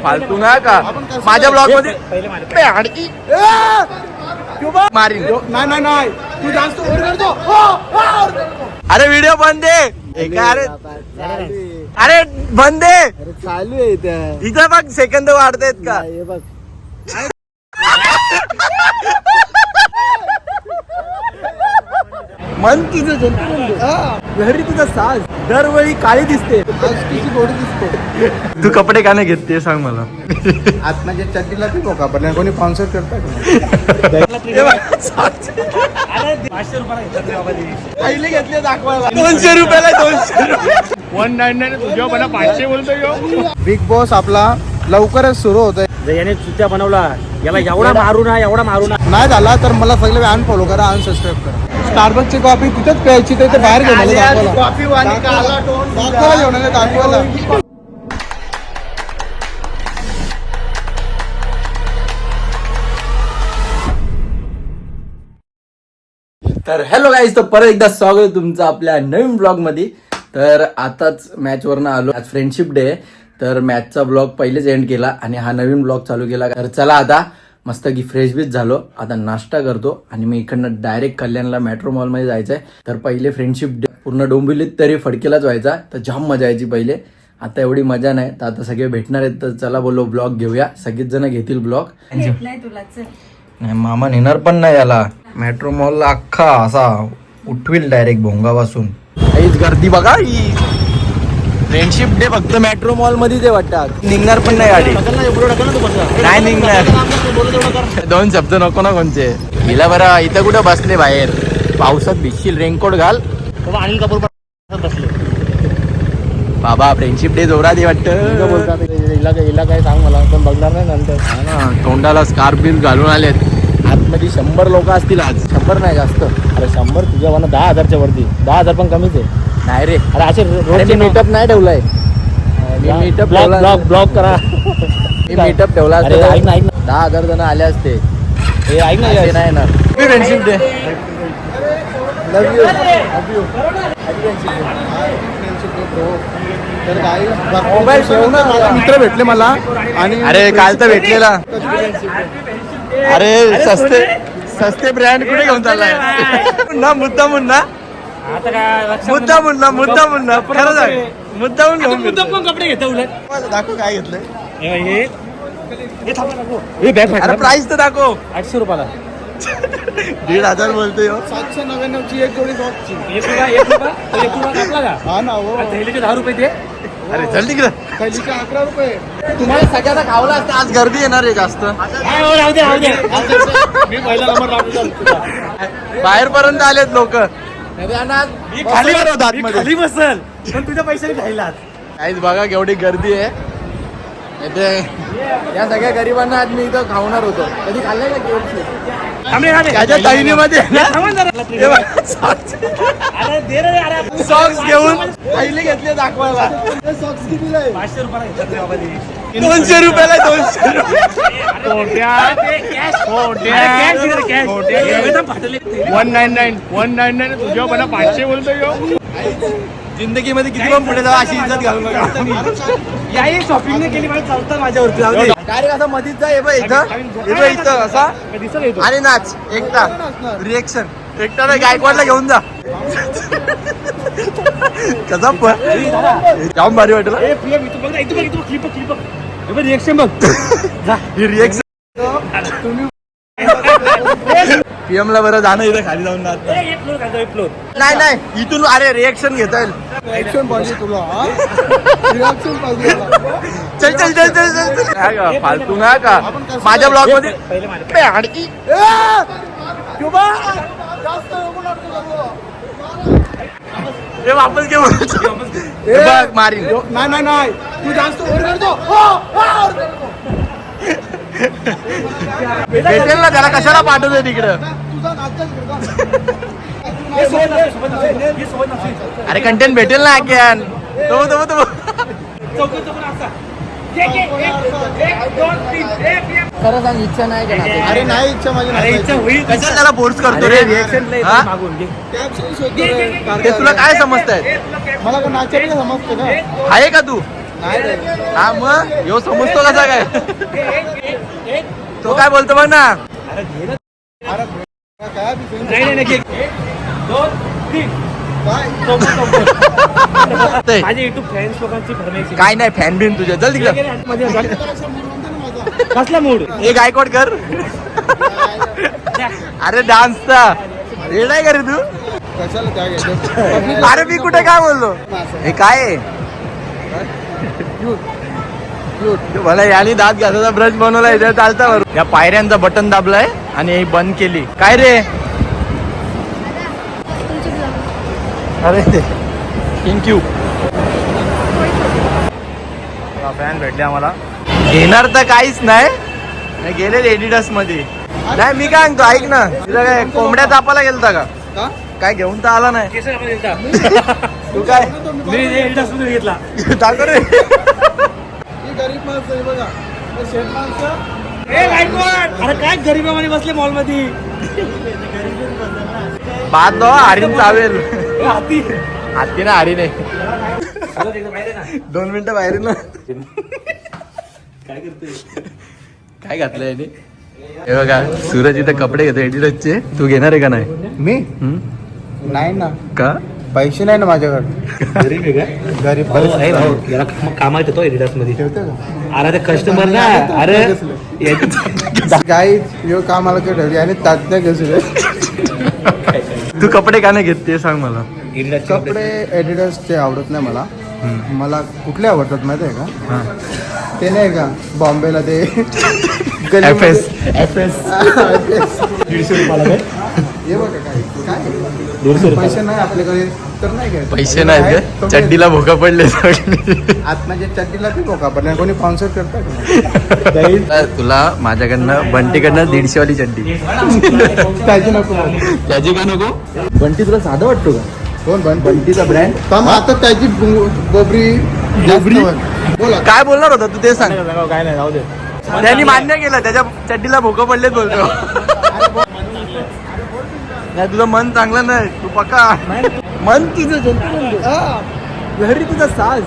फालतू ना का? माझ्या ब्लॉगमध्ये बे, हाडकी. मारीन. नाही नाही नाही. तू जास्त हो, हो. अरे व्हिडिओ बंद दे अरे चालू आहे. अरे बंद दे चालू आहे इथं. बघ सेकंद वाढतायत का? हे बघ. मन तुझं जंतू घरी तुझा साज. दरवेळी काळी दिसते. गोडी दिसते. तू कपडे का नाही घेत ते सांग मला. आत म्हणजे चड्डीला ती बोका पडल्या कोणी स्पॉन्सर करतात पहिले घेतले दाखवायला. दोनशे रुपयाला दोनशे रुपये. वन नाईन नाईन तुझ्या मला पाचशे बोलतो यो. बिग बॉस आपला लवकरच सुरू होत आहे याने चुत्या बनवला याला एवढा मारू ना एवढा मारू ना. नाही झाला तर मला सगळे अनफॉलो करा अनसबस्क्राईब करा. स्टारबक्सची कॉफी तिथेच प्यायची तर बाहेर घेऊन दाखवायला. तर हॅलो गाईज तर परत एकदा स्वागत आहे तुमचं आपल्या नवीन ब्लॉगमध्ये. तर आताच मॅच वरनं आलो. आज फ्रेंडशिप डे आहे. तर मॅचचा ब्लॉग पहिलेच एंड केला आणि हा नवीन ब्लॉग चालू केला. तर चला आता मस्त की फ्रेश बीच झालो. आता नाश्ता करतो आणि मी इकडनं डायरेक्ट कल्याणला मेट्रो मॉलमध्ये जायचंय. तर पहिले फ्रेंडशिप डे पूर्ण डोंबिवलीत तरी फडकेलाच व्हायचा. तर जाम मजा यायची पहिले. आता एवढी मजा नाही. तर आता सगळे भेटणार आहेत. तर चला बोलो ब्लॉग घेऊया. सगळेच जण घेतील ब्लॉग नाही मामा नेणार पण नाही याला. मेट्रो मॉलला अख्खा असा उठविल डायरेक्ट भोंगापासून. काहीच गर्दी बघा फ्रेंडशिप डे फक्त मेट्रो मॉलमध्ये ते वाटतात निघणार पण नाही गाडी. नाही निघणार. दोन शब्द नको ना कोणते. हिला बरं इथं कुठं बसले बाहेर. पावसात भिजशील रेनकोट घाल. अनिल कपूर बसले बाबा फ्रेंडशिप डे जोरात आहे वाटतं. हिला काय सांग मला पण बघणार नाही नंतर तोंडाला स्कार्फ बिल घालून आलेत. आतमध्ये शंभर लोक असतील आज. शंभर नाही जास्त. अरे शंभर तुझ्या मला दहा हजारच्या वरती. दहा हजार पण कमीच आहे. नाही रे. अरे असे मी मीटअप नाही ठेवलाय. मी ब्लॉक ठेवला ब्लॉक ब्लॉक करा. मी मीटअप ठेवला अरे असता ऐक ना ऐक तर ना. दहा हजार जण आले असते. हे ऐक ना असे नाही येणार. Friendship day love you love you mobile माझे मित्र भेटले मला आणि अरे काल तर भेटलेला. अरे सस्ते सस्ते ब्रँड कुठे घेऊन चाललाय? मुन्ना मुद्दा मुन्ना आता काय मुद्दा मुन्ना मुद्दा मुन्ना खरं सांग. मुद्दा घेऊन मुद्दाम पण कपडे घेतो उलट. दाखव काय घेतलंय. हे हे. हे थांबा नको हे. बॅग अरे प्राइस तर दाखव. आठशे रुपयाला. दीड हजार बोलतोय हो. सातशे नव्याण्णवची एक जोडी सॉक्सची एक रुपया एक रुपया. तो एक रुपया कापला का? हा ना हो. दहा रुपये ते. अरे चल तिकडे. पहिलीचे अकरा रुपये. तुम्हाला सगळ्यांना खावला असतं आज गर्दी येणार आहे जास्त. काय हो, राहू दे राहू दे. मी पहिला नंबर राहतो बाहेर पर्यंत आलेत लोक. खाली खाली बसल पण तुझ्या पैशाने खायलाच काहीच बघा केवढी गर्दी आहे. इथे या सगळ्या गरिबांना आज मी इथं खावणार होतो. कधी खाल्लंय का थांबले त्याच्या तैनीमध्ये सॉक्स घेऊन पहिले घेतले दाखवायला. सॉक्स कितीला आहे पाचशे रुपयाला. दोनशे रुपयाला. दोनशे रुपये one nine nine one nine nine तुझ्या मला पाचशे बोलतो यो. जिंदगीमध्ये किती पण पुढे जाऊ अशी इज्जत घालू नका. याही शॉपिंग नाही केली मला चालतं माझ्यावरती. जाऊ दे. काय रे असं मधीच जा हे बघ इथं. हे बघ इथं असा. आणि नाच एकटा. रिएक्शन एकटा नाही गायकवाडला घेऊन जा. कसा पण जाम भारी वाटलं ए प्रियम इथं बघ ना, इथं बघ इथं बघ क्लिप क्लिप बघ. हे बघ रिएक्शन बघ. जा. ही रिएक्शन पीएम ला बरं जाणं इथं खाली जाऊन नाही नाही इथून अरे रिएक्शन घेता येईल. पाहिजे तुला पाहिजे. चल चल चल चल चल फालतू ना का माझ्या ब्लॉगमध्ये पहिले माझ्या बे, हाडकी. ए! क्युबा! जास्त नको नाटकं करू. हे वापस घेऊ हे! बघ मारीन नाही नाही नाही तू जास्त वर करतो हो, हो, वर करतो. भेटेल ना त्याला कशाला पाठवतोय तिकडं तुझा नाचच करतो. हे सोबत नसेल, सोबत नसेल. हे सोबत नसेल. अरे कंटेंट भेटेल ना आख्यान तो तो तो चौकोन चौकोन असा. एक, एक, एक, एक, दोन, तीन, ए, प्रियम. खरं सांग इच्छा नाही का अरे नाही इच्छा माझी अरे इच्छा. होईल कशाला त्याला फोर्स करतो रे? रिएक्शन? मागून घे. Caption शोधतो रे. ते तुला काय समजताय? मला नाचायला समजतं का आहे का तू. हा मग? यो समजतो कसा काय तो काय बोलतो बघ ना. अरे घे ना. अरे काय नाही नाही नाही घे. एक दोन तीन. काय? चौपन चौपन ते. माझे युट्यूब फॅन्स लोकांची फरमाईश काय नाही फॅन बिन तुझ्या. तिकडं. कसला मूड हे गायकवाड कर. अरे डान्सचा. हे नाही करे तू. अरे मी कुठे काय बोललो? हे काय? मला याने दात घासाचा ब्रश बनवला इथे चालता बरोबर या पायऱ्यांचा बटन दाबलाय आणि ही बंद केली. काय रे? अरे थँक्यू फॅन भेटले आम्हाला. घेणार तर काहीच नाही. नाही गेले एडिडसमध्ये. नाही मी काय सांगतो ऐक ना. तुला काय कोंबड्या तापाला गेलता का? काय घेऊन तर आला नाही. तू काय? मी घेतला. टाकू रे. गरीब माणसं आहे बघा. शेठ माणसं. ए गायकवाड अरे काय गरिबामध्ये बसले मॉलमध्ये बाद दो हरीन चावेल हाती. हाती ना हरी नाही दोन मिनिटं बाहेर ना. काय करतोय? काय घातलं याने? हे बघा सूरज इथे कपडे घेतो एडिडसचे तू घेणार आहे का नाही? मी? हम्म? नाही ना. का? पैसे नाही ना माझ्याकडे. गरीब आहे का? गरीब भाऊ आहे भाऊ याला मग कामात येतो एडिडासमध्ये. ठेवते का? अरे ते कस्टमर ना. अरे याची- काही यो कामाला काय ठेवली आणि नाही घेसले तू कपडे का नाही घेत ते सांग मला. एडिडासचे कपडे एडिडसचे आवडत नाही मला. मला कुठले आवडतात माहिती आहे का. ते नाही का बॉम्बेला ते. एफ एस दीडशे रुपयाला काय? हे बघा काय काय? दीडशे रुपये पैसे नाही आपल्याकडे तर नाही पैसे तो चड्डीला भोका पडले आत म्हणजे चड्डीला ती पण कोणी स्पॉन्सर करतात का? तुला माझ्याकडनं बंटीकडनं दीडशे वाली चड्डी. त्याची नको. त्याची का नको? बंटी तुला साधं वाटतो का? कोण? बन बंटीचा ब्रँड आता त्याची बोबरी बोबरी? बोला. काय बोलणार होता तू ते सांग. काय नाही जाऊ दे. त्यांनी मान्य केलं त्याच्या चड्डीला भोकं पडलेत बोलतो. नाही तुझं मन चांगलं नाही तू पक्का मन तुझं जंतू. घरी तुझा साज.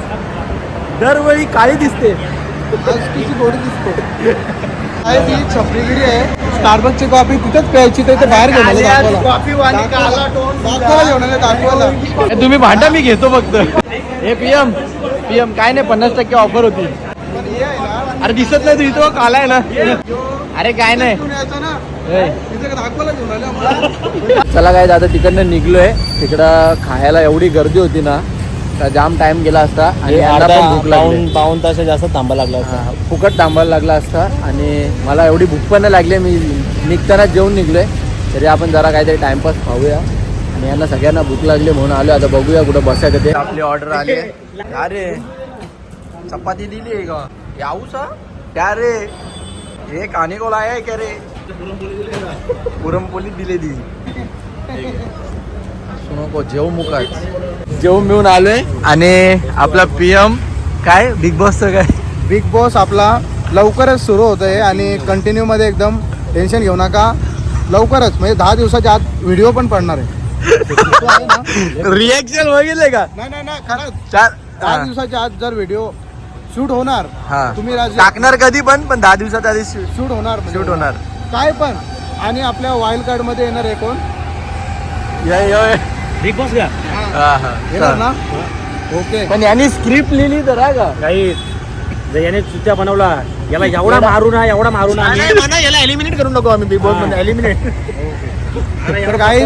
दरवेळी काळी दिसते. आज किती गोडी दिसते. आहे ती छपरीगिरी आहे. स्टारबक्सची कॉफी तिथंच प्यायची तर इथे बाहेर घेऊन दाखवायला. दाखवायला. तुम्ही भांडा मी घेतो फक्त. हे पीएम पीएम काय नाही पन्नास टक्के ऑफर होती. हे आहे अरे दिसत नाही तू इथं कालाय ना. अरे काय नाही. चला काय आता तिकडनं निघलोय. तिकडं खायला एवढी गर्दी होती ना. तर जाम टाइम गेला असता आणि यांना पण भूक लागली. पाऊन तास जास्त थांबा लागला हा, फुकट थांबायला लागला असता आणि मला एवढी भूक पण नाही लागली. मी निघताना जेवून निघलोय. तरी आपण जरा काहीतरी टाइमपास खाऊया आणि यांना सगळ्यांना भूक लागली म्हणून आलो. आता बघूया कुठं बसायचं ते. आपली ऑर्डर आली अरे चपाती दिली आहे का? याऊ सा क्या रे. हे खाने को लाया है क्या रे? पुरणपोळी दिली. ती सुनो को जेव मुकाच. जेव मिळून आलोय. आणि आपला पीएम काय? बिग बॉसचं काय? बिग बॉस आपला लवकरच सुरू होत आहे आणि कंटिन्यू मध्ये एकदम टेन्शन घेऊ नका. लवकरच म्हणजे दहा दिवसाच्या आत व्हिडिओ पण पडणार आहे. तो आहे ना? रिएक्शन बघितले का? नाही नाही नाही खरंच. चार दहा. दिवसाच्या आत जर व्हिडिओ शूट होणार हा. तुम्ही राजी टाकणार कधी पण पण दहा दिवसात आधी शूट शूट होणार म्हणजे. होणार. काय पण. आणि आपल्या वाईल्ड कार्डमध्ये येणार आहे कोण? या- या- बिग बॉस का हा. येणार ना? ओके. पण यांनी स्क्रिप्ट लिहिली तर हा का? काही जर याने चुत्या बनवला याला एवढा मारू ना एवढा मारू ना. आम्ही. याला एलिमिनेट करून नको आम्ही बिग बॉसमध्ये एलिमिनेट तर काही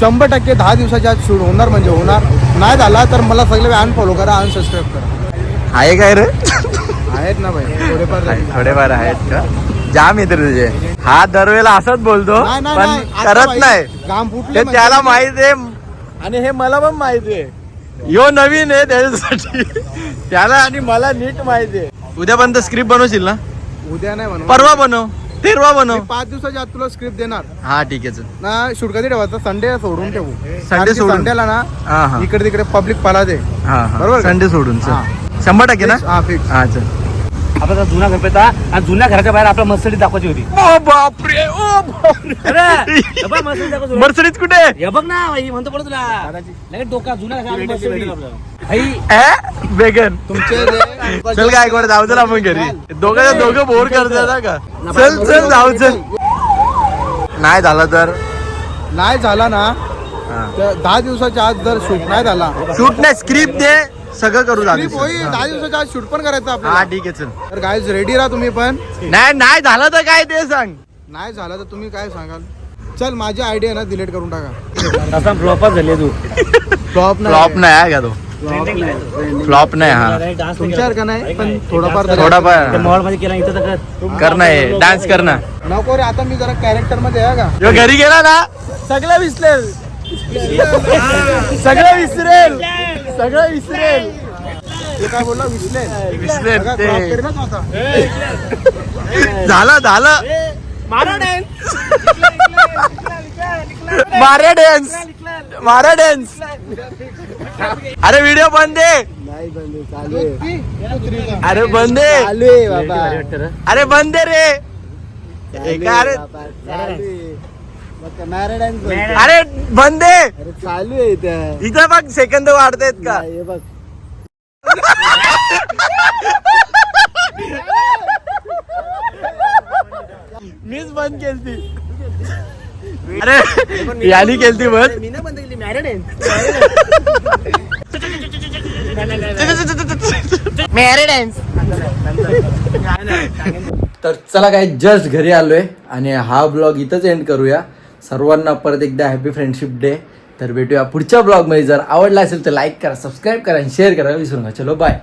शंभर टक्के दहा दिवसाच्या आत शूट होणार म्हणजे होणार. नाही झाला तर मला सगळे अनफॉलो करा अनसबस्क्राईब करा. आहे काय रे? आहेत ना भाई थोडेफार आहे, थोडेफार आहेत का? जाम येते तुझे. हा दरवेळेला असंच बोलतो नाही, नाही, पण नाही. आता करत भाई, नाही. घाम फुटले ते म्हणजे त्याला माहीत आहे आणि हे मला पण माहिती आहे. यो नवीन आहे त्याच्यासाठी. त्याला आणि मला नीट माहिती आहे. उद्यापर्यंत स्क्रिप्ट बनवशील ना? उद्या नाही म्हणून परवा बनव. तेरवा बनव. पाच दिवसाच्या आत तुला स्क्रिप्ट देणार. हा ठीक आहे चल. ना शूट कधी ठेवायचं संडे सोडून ठेवू. Sunday सोडून. संडेला ना इकडे तिकडे पब्लिक पला दे. हा हा. बरोबर? संडे सोडून. हा. शंभर टक्के ना? हा फिक्स हा चल. आपला जुना गणपती आणि जुन्या घराच्या बाहेर आपला मस्तडी दाखवायची होती. ओ बापरे ओ बापरे. अरे बघ मर्सिडीज. मर्सडीज कुठे? हे बघ ना भाई म्हणतो पडतो तुला. लगेच डोका जुना मर्सिडीज. ॲ? बेगन चल काय एकवर जाऊ चल आपण घरी. दोघं दोघं बोर करतात ना का चल चल जाऊ चल. नाही झालं तर? नाही झाला ना. तर दहा दिवसाच्या आत जर शूट नाही झाला. शूट नाही स्क्रिप्ट दे. सगळं करू झालं ट्रिप होईल. दहा दिवसाच्या आत शूट पण करायचं हा आपल्याला. ठीक आहे चल. तर गाईज रेडी राहा तुम्ही पण. नाही नाही झालं तर काय ते सांग. नाही झालं तर तुम्ही काय सांगाल? चल माझी आयडिया ना डिलीट करून टाका. असा फ्लॉपच झाली तू. फ्लॉप फ्लॉप नाही आहे का तो? फ्लॉप नाही. हा. डान्स तुमच्यासारखं नाही पण थोडंफार तरी थोडाफार. मॉलमध्ये केला इथं तर कर. करणं आहे डान्स करणं नको रे आता मी जरा कॅरेक्टरमध्ये आहे का? ह्यो घरी गेला ना? सगळं विसरेल. सगळं विसरेल. सगळं विसरेल. ते काय बोलला? विसले विसरेल बघा, ते. crop करीनच होता. झालं झालं. मारो dance. मारे डान्स मारे डान्स अरे व्हिडिओ बंद दे ती, तू त्रिजा. अरे बंद. अरे बंद दे रे. हे अरे अरे बंद चालू आहे इथं. इथं बघ सेकंद वाढतायत का हे बघ मीच बंद केलती अरे यानी केलती बंद मी नाही बंद केली मॅरेड आहे तर चला काय जस्ट घरी आलोय आणि हा ब्लॉग इथंच एंड करूया. सर्वांना परत एकदा हॅपी फ्रेंडशिप डे तर भेटूया पुढच्या ब्लॉगमध्ये जर आवडला असेल तर लाईक करा सबस्क्राईब करा आणि शेअर करा. विसरू नका. चलो बाय